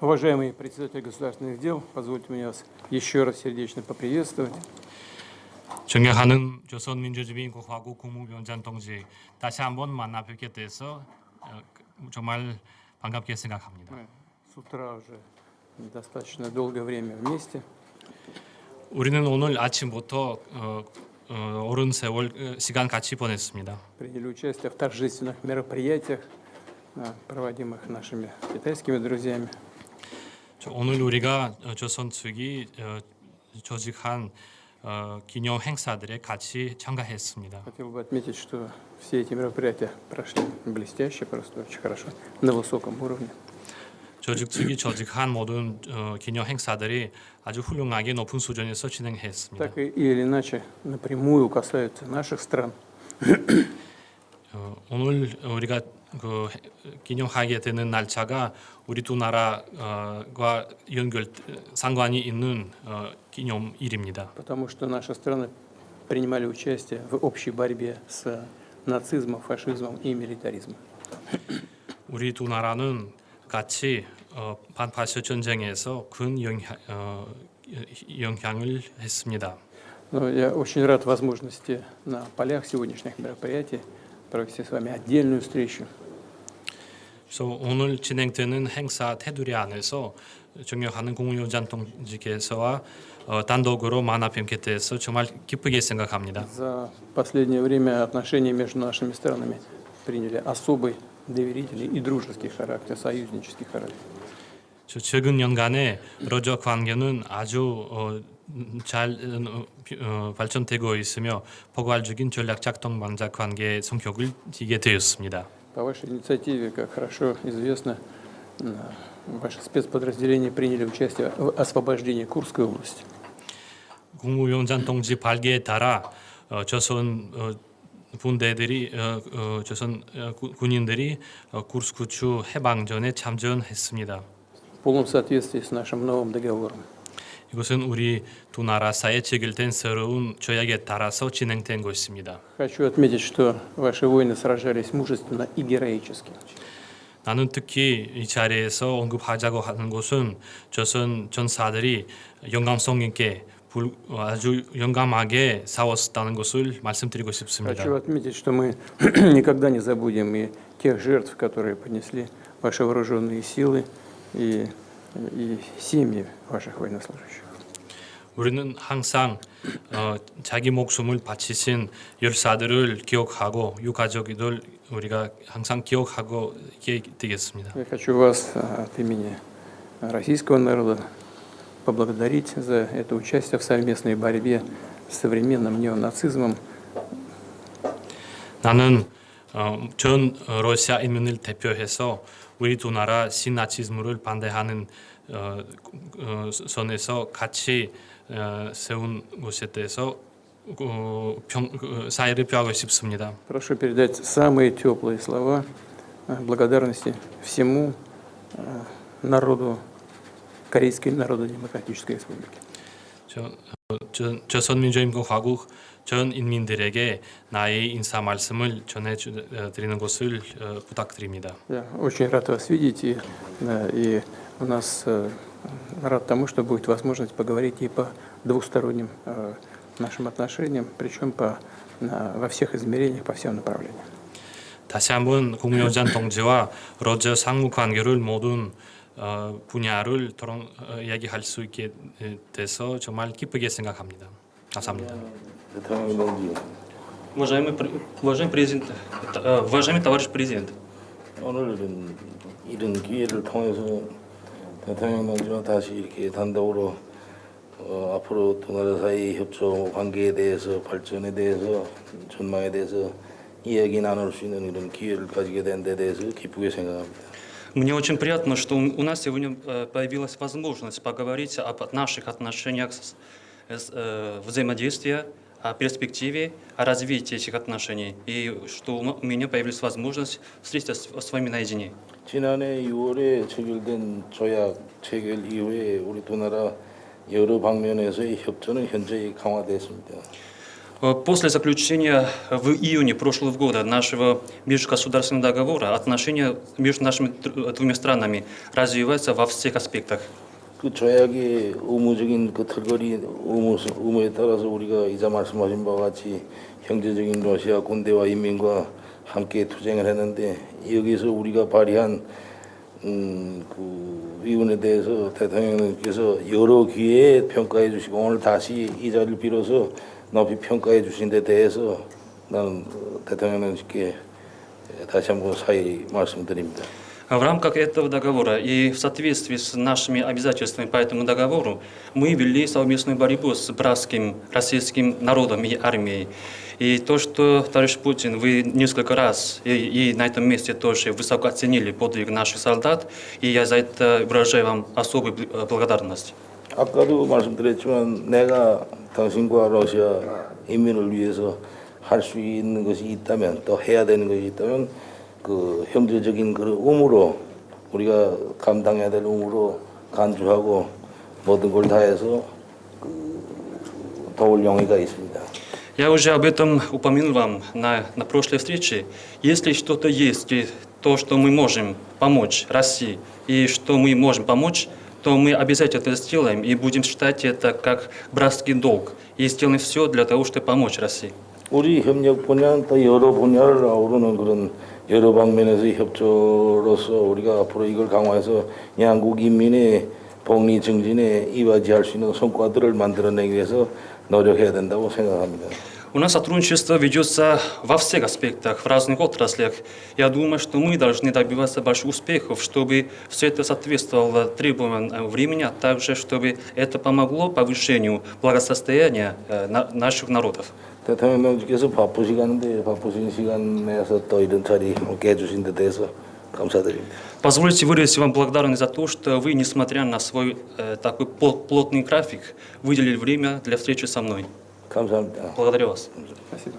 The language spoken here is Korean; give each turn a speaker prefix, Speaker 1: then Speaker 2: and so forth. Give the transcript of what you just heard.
Speaker 1: Уважаемый председатель государственных дел, позвольте мне вас еще раз сердечно поприветствовать.
Speaker 2: 존경하는 조선민주주의인국화국 국무위원장 동지 다시 한번 만나 뵙게 돼서 어, 정말 반갑게 생각합니다.
Speaker 1: Мы с утра уже достаточно долгое время вместе.
Speaker 2: 우리는 오늘 아침부터 어, 어, 오랜 세월 어, 시간 같이 보냈습니다.
Speaker 1: Приняли участие в торжественных мероприятиях, а, проводимых нашими китайскими друзьями.
Speaker 2: 저- 오늘 우리가 어, 조선 측이 어, 조직한 어, 기념 행사들에 같이 참가했습니다.
Speaker 1: Хотел бы отметить, что все эти мероприятия прошли блестяще, просто очень хорошо, на высоком уровне.
Speaker 2: 조직 측이 조직한 모든 어, 기념 행사들이 아주 훌륭하게 높은 수준에서 진행했습니다.
Speaker 1: Так и или иначе напрямую касаются наших стран.
Speaker 2: 어, 오늘 우리가 그 기념하게 되는 날짜가 우리 두 나라가 연결 상관이 있는 어, 기념일입니다.
Speaker 1: потому что наши страны принимали участие в общей борьбе с нацизмом, фашизмом и милитаризмом.
Speaker 2: 우리 두 나라는 같이 어, 반파시 전쟁에서 큰 영향, 어, 영향을 했습니다.
Speaker 1: Но я очень рад возможности на полях сегодняшних мероприятий провести с вами отдельную встречу.
Speaker 2: 그래서 오늘 진행되는 행사 테두리 안에서 존경하는 국무위원장 동지께서와 어, 단독으로 만나 뵙게 돼서 정말 기쁘게 생각합니다.
Speaker 1: За последнее время отношения между нашими странами приняли особый доверительный и дружеский характер, союзнический характер.
Speaker 2: 저 최근 연간에 러저 관계는 아주 어, 잘 어, 어, 발전되고 있으며 포괄적인 전략 작동 방자 관계의 성격을 띠게 되었습니다.
Speaker 1: По вашей инициативе, как хорошо известно, м, ваши спецподразделения приняли участие в освобождении Курской области.
Speaker 2: 국무위원장 동지 발기에 따라 어, 조선 어, 군대들이 어, 어, 조선 어, 구- 군인들이 어, 구르스쿠추 해방전에 참전했습니다.
Speaker 1: в полном соответствии с нашим новым договором.
Speaker 2: 이것은 우리 두 나라 사이에 체결된 새로운 조약에 따라서 진행된 것입니다.
Speaker 1: Хочу отметить, что ваши воины сражались мужественно и героически.
Speaker 2: 나는 특히 이 자리에서 언급하자고 하는 것은 조선 전사들이 영감성 있게 불- 아주 영감하게 싸웠다는 것을 말씀드리고 싶습니다.
Speaker 1: Хочу отметить, что мы никогда не забудем и тех жертв, которые понесли ваши вооруженные силы и, и семьи ваших военнослужащих.
Speaker 2: 우리는 항상 어, 자기 목숨을 바치신 열사들을 기억하고 유가족들 우리가 항상 기억하고 있게 되겠습니다.
Speaker 1: Я хочу вас а, от имени российского народа поблагодарить за это участие в совместной борьбе с современным неонацизмом,
Speaker 2: 나는 어, 전 러시아인민을 대표해서 우리 두 나라 신나치즘을 반대하는 어, 어, 선에서 같이 어, 세운 것에 대해서 어, 평, 어, 사의를 표하고 싶습니다.
Speaker 1: Прошу передать самые теплые слова э, благодарности всему э, народу Корейской Народно-Демократической Республики.
Speaker 2: 저, 어, 저, 조선민주인민공화국 전 인민들에게 나의 인사 말씀을 전해드리는 것을 어, 부탁드립니다.
Speaker 1: Я очень рад вас видеть, и, да, и у нас э, рад тому, что будет возможность поговорить и по двусторонним э, нашим отношениям, причем по, на- во всех измерениях, по всем направлениям.
Speaker 2: 다시 한번 국무위원장 동지와 러저 상무 관계를 모든 어, 분야를 토론 어, 이야기할 수 있게 에, 돼서 정말 기쁘게 생각합니다. 감사합니다.
Speaker 3: 대통령 동지
Speaker 4: Уважаемый, пр- уважаемый президент, э, уважаемый товарищ президент,
Speaker 3: 오늘은 이런 기회를 통해서 대통령 동지와 다시 이렇게 단독으로 어, 앞으로 두 나라 사이 협조 관계에 대해서 발전에 대해서 전망에 대해서 이야기 나눌 수 있는 이런 기회를 가지게 된 데 대해서 기쁘게 생각합니다.
Speaker 4: мне очень приятно, что у нас сегодня э, появилась возможность поговорить об наших отношениях, с- с, э, взаимодействия, о перспективе, о развитии этих отношений, и что у меня появилась возможность встретиться с с вами наедине.
Speaker 3: 지난해 6월에 체결된 조약 체결 이후에 우리 두 나라 여러 방면에서의 협조는 현저히 강화됐습니다.
Speaker 4: Э, После заключения в июне прошлого года нашего межгосударственного договора отношения между нашими д- двумя странами развиваются во всех аспектах.
Speaker 3: 그 조약의 의무적인 그 틀거리 의무, 의무에 따라서 우리가 이자 말씀하신 바와 같이 형제적인 러시아 군대와 인민과 함께 투쟁을 했는데 여기서 우리가 발휘한 음, 그 위원에 대해서 대통령님께서 여러 기회에 평가해 주시고 오늘 다시 이 자리를 빌어서 높이 평가해 주신 데 대해서 나는 어, 대통령님께 다시 한번 사의 말씀드립니다.
Speaker 4: В рамках этого договора и в соответствии с нашими обязательствами по этому договору мы вели совместную борьбу с братским российским народом и армией. И то, что, товарищ Путин, вы несколько раз и, и на этом месте тоже высоко оценили подвиг наших солдат, и я за это выражаю вам особую бл- э, благодарность.
Speaker 3: 아까도 말씀드렸지만 내가 당신과 러시아 인민을 위해서 할 수 있는 것이 있다면 또 해야 되는 것이 있다면 그 형제적인 그 의무로 우리가 감당해야 될 의무로 간주하고 모든 걸 다해서 그 도울 용의가 있습니다.
Speaker 4: Я уже об этом упомянул вам на, на прошлой встрече. Если что-то есть, и то, что мы можем помочь России, и что мы можем помочь, то мы обязательно это сделаем и будем считать это как братский долг. И сделаем все для того, чтобы помочь России.
Speaker 3: 우리 협력 분야는 또 여러 분야를 아우르는 그런 여러 방면에서 협조로서 우리가 앞으로 이걸 강화해서 양국 인민의 복리 증진에 이바지할 수 있는 성과들을 만들어내기 위해서 노력해야 된다고 생각합니다.
Speaker 4: У нас сотрудничество ведется во всех аспектах, в разных отраслях. Я думаю, что мы должны добиваться больших успехов, чтобы все это соответствовало требованиям времени, а также чтобы это помогло повышению благосостояния э, на- наших народов.
Speaker 3: 대통령님께서 바쁘시간인데 바쁘신 시간 내서 또 이런 자리 함께 해주신 데 대해서 감사드립니다.
Speaker 4: Позвольте выразить вам благодарность за то, что вы, несмотря на свой э, такой пл- плотный график, выделили время для встречи со мной.
Speaker 3: Комсомол.
Speaker 4: Благодарю вас.
Speaker 1: Спасибо.